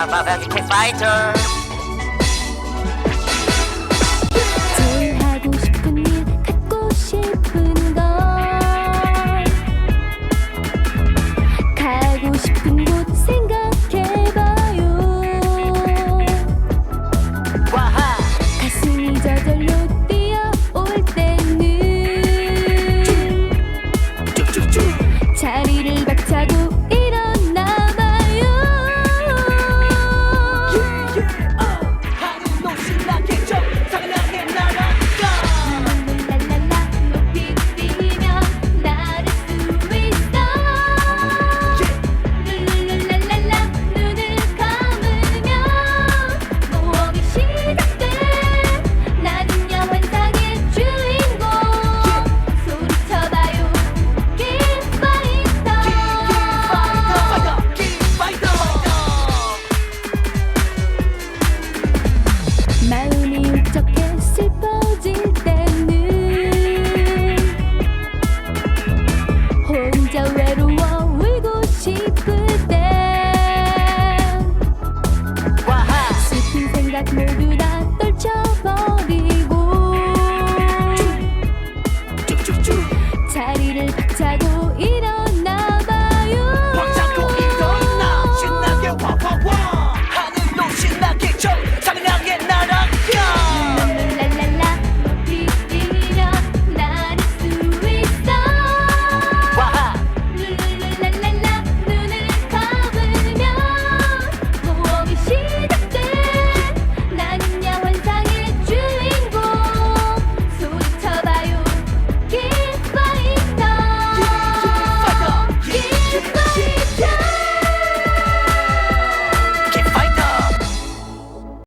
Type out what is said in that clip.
잡아가기 킹파이터. 그 하고 싶은 일 갖고 싶은 것 가고 싶은 곳에 모두 다 떨쳐버리고 자리를 찾고